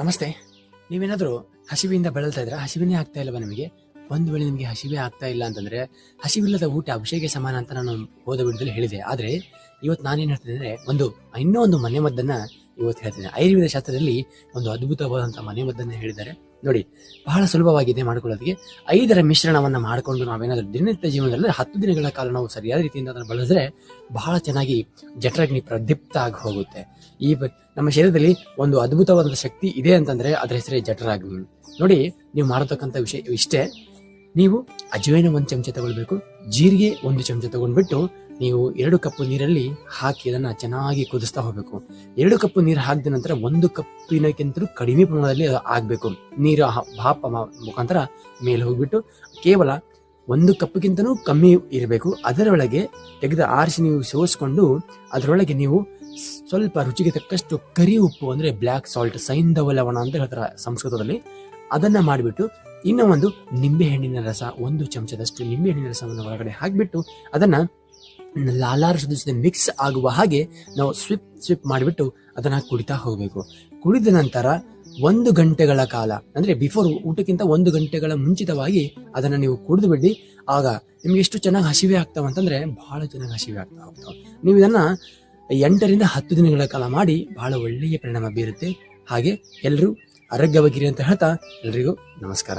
ನಮಸ್ತೆ. ನೀವೇನಾದರೂ ಹಸಿವಿಂದ ಬಳಲ್ತಾ ಇದ್ರೆ ಹಸಿವಿನೇ ಆಗ್ತಾ ಇಲ್ಲವಾ ನಿಮಗೆ? ಒಂದು ವೇಳೆ ನಿಮಗೆ ಹಸಿವೆ ಆಗ್ತಾ ಇಲ್ಲ ಅಂತಂದ್ರೆ ಹಸಿವಿಲ್ಲದ ಊಟ ಅಭಿಷೇಕ ಸಮಾನ ಅಂತ ನಾನು ಹೋದ ವಿಡಿಯೋದಲ್ಲಿ ಹೇಳಿದೆ. ಆದ್ರೆ ಇವತ್ತು ನಾನೇನು ಹೇಳ್ತೀನಿ ಅಂದರೆ ಒಂದು, ಇನ್ನೂ ಒಂದು ಮನೆ ಮದ್ದನ್ನ ಇವತ್ತು ಹೇಳ್ತೀನಿ. ಆಯುರ್ವೇದ ಶಾಸ್ತ್ರದಲ್ಲಿ ಒಂದು ಅದ್ಭುತವಾದಂಥ ಮನೆ ಮದ್ದನ್ನ ಹೇಳಿದ್ದಾರೆ. ನೋಡಿ, ಬಹಳ ಸುಲಭವಾಗಿದೆ ಮಾಡ್ಕೊಳ್ಳೋದಕ್ಕೆ ಐದರ ಮಿಶ್ರಣವನ್ನು ಮಾಡಿಕೊಂಡು ನಾವೇನಾದರೂ ದಿನನಿತ್ಯ ಜೀವನದಲ್ಲಿ ಹತ್ತು ದಿನಗಳ ಕಾಲ ನಾವು ಸರಿಯಾದ ರೀತಿಯಿಂದ ಅದನ್ನು ಬಳಸಿದ್ರೆ ಬಹಳ ಚೆನ್ನಾಗಿ ಜಠರಾಗ್ನಿ ಪ್ರದೀಪ್ತ ಆಗಿ ಹೋಗುತ್ತೆ. ಈ ನಮ್ಮ ಶರೀರದಲ್ಲಿ ಒಂದು ಅದ್ಭುತವಾದ ಶಕ್ತಿ ಇದೆ ಅಂತಂದರೆ ಅದರ ಹೆಸರೇ ಜಠರಾಗ್ನಿ. ನೋಡಿ, ನೀವು ಮಾಡತಕ್ಕಂಥ ವಿಷಯ ಇಷ್ಟೇ. ನೀವು ಅಜವೈನ ಒಂದು ಚಮಚ ತಗೊಳ್ಬೇಕು. ಜೀರಿಗೆ ಒಂದು ಚಮಚ ತಗೊಂಡ್ಬಿಟ್ಟು ನೀವು ಎರಡು ಕಪ್ಪು ನೀರಲ್ಲಿ ಹಾಕಿ ಅದನ್ನ ಚೆನ್ನಾಗಿ ಕುದಿಸ್ತಾ ಹೋಗ್ಬೇಕು. ಎರಡು ಕಪ್ಪು ನೀರು ಹಾಕಿದ ನಂತರ ಒಂದು ಕಪ್ಪಿನಕ್ಕಿಂತಲೂ ಕಡಿಮೆ ಪ್ರಮಾಣದಲ್ಲಿ ಆಗಬೇಕು ನೀರು ಭಾಪ ಮುಖಾಂತರ ಮೇಲೆ ಹೋಗ್ಬಿಟ್ಟು ಕೇವಲ ಒಂದು ಕಪ್ಪಿಗಿಂತನೂ ಕಮ್ಮಿ ಇರಬೇಕು. ಅದರೊಳಗೆ ತೆಗೆದ ಆರಿಸಿ ನೀವು ಸೋಸ್ಕೊಂಡು ಅದರೊಳಗೆ ನೀವು ಸ್ವಲ್ಪ ರುಚಿಗೆ ತಕ್ಕಷ್ಟು ಕರಿ ಉಪ್ಪು ಅಂದ್ರೆ ಬ್ಲ್ಯಾಕ್ ಸಾಲ್ಟ್, ಸೈಂಧವ ಲವಣ ಅಂತ ಹೇಳ್ತಾರೆ ಸಂಸ್ಕೃತದಲ್ಲಿ. ಅದನ್ನ ಮಾಡಿಬಿಟ್ಟು ಇನ್ನು ಒಂದು ನಿಂಬೆ ಹಣ್ಣಿನ ರಸ, ಒಂದು ಚಮಚದಷ್ಟು ನಿಂಬೆಹಣ್ಣಿನ ರಸವನ್ನು ಒಳಗಡೆ ಹಾಕಿಬಿಟ್ಟು ಅದನ್ನು ಲಾಲಾರಸದ ಜೊತೆ ಮಿಕ್ಸ್ ಆಗುವ ಹಾಗೆ ನಾವು ಸ್ವಿಪ್ ಸ್ವಿಪ್ ಮಾಡಿಬಿಟ್ಟು ಅದನ್ನು ಕುಡಿತಾ ಹೋಗಬೇಕು. ಕುಡಿದ ನಂತರ ಒಂದು ಗಂಟೆಗಳ ಕಾಲ, ಅಂದರೆ ಬಿಫೋರ್ ಊಟಕ್ಕಿಂತ ಒಂದು ಗಂಟೆಗಳ ಮುಂಚಿತವಾಗಿ ಅದನ್ನು ನೀವು ಕುಡಿದು ಬಿಡಿ. ಆಗ ನಿಮ್ಗೆ ಎಷ್ಟು ಚೆನ್ನಾಗಿ ಹಸಿವೆ ಆಗ್ತಾವ ಅಂತಂದರೆ ಬಹಳ ಚೆನ್ನಾಗಿ ಹಸಿವೆ ಆಗ್ತಾ ಹೋಗ್ತಾವೆ. ನೀವು ಇದನ್ನು ಎಂಟರಿಂದ ಹತ್ತು ದಿನಗಳ ಕಾಲ ಮಾಡಿ ಬಹಳ ಒಳ್ಳೆಯ ಪರಿಣಾಮ ಬೀರುತ್ತೆ. ಹಾಗೆ ಎಲ್ಲರೂ ಆರೋಗ್ಯವಾಗಿರಿ ಅಂತ ಹೇಳ್ತಾ ಎಲ್ರಿಗೂ ನಮಸ್ಕಾರ.